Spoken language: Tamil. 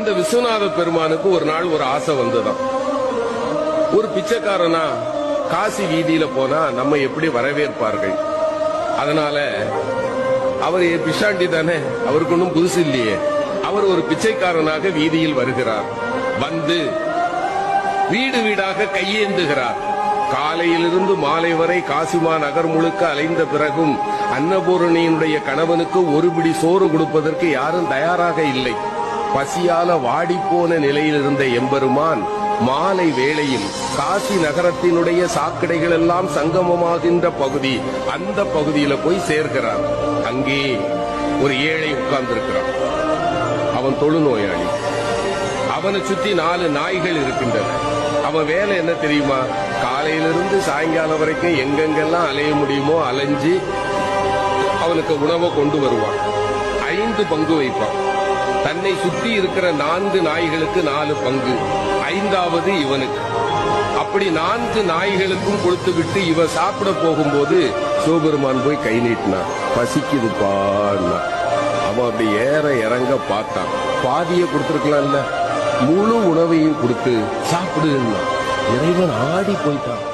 அந்த விஸ்வநாத பெருமானுக்கு ஒரு நாள் ஒரு ஆசை வந்துதான் ஒரு பிச்சைக்காரனா காசி வீதியில போனா நம்ம எப்படி வரவேற்பார்கள்? அதனால அவர் பிஷாண்டி தானே அவருக்கு ஒன்றும் புதுசு இல்லையே. அவர் ஒரு பிச்சைக்காரனாக வீதியில் வருகிறார். வந்து வீடு வீடாக கையேந்துகிறார். காலையிலிருந்து மாலை வரை காசிமா நகர் முழுக்க அலைந்த பிறகும் அன்னபூரணியினுடைய கணவனுக்கு ஒரு பிடி சோறு கொடுப்பதற்கு யாரும் தயாராக இல்லை. பசியால வாடிப்போன நிலையில் இருந்த எம்பெருமான் மாலை வேளையில் காசி நகரத்தினுடைய சாக்கடைகள் எல்லாம் சங்கமமாகின்ற பகுதி அந்த பகுதியில போய் சேர்கிறார் அங்கே ஒரு ஏழை உட்கார்ந்திருக்கிறான். அவன் தொழுநோயாளி. அவனை சுத்தி நாலு நாய்கள் இருக்கின்றன. அவன் வேலை என்ன தெரியுமா? காலையிலிருந்து சாயங்காலம் வரைக்கும் எங்கெங்கெல்லாம் அலைய முடியுமோ அலைஞ்சு அவனுக்கு உணவை கொண்டு வருவான். ஐந்து பங்கு வைப்பான். தன்னை சுற்றி இருக்கிற நான்கு நாய்களுக்கு நாலு பங்கு. ஐந்தாவது இவனுக்கு. அப்படி நான்கு நாய்களுக்கும் கொடுத்து விட்டு இவன் சாப்பிட போகும்போது சிவபெருமான் போய் கை நீட்டினான். பசிக்குதுப்பான்னா அவன் அப்படி ஏற இறங்க பார்த்தான். பாதியை கொடுத்துருக்கலாம்ல. முழு உணவையும் கொடுத்து சாப்பிடுன்னா. இறைவன் ஆடி போயிட்டான்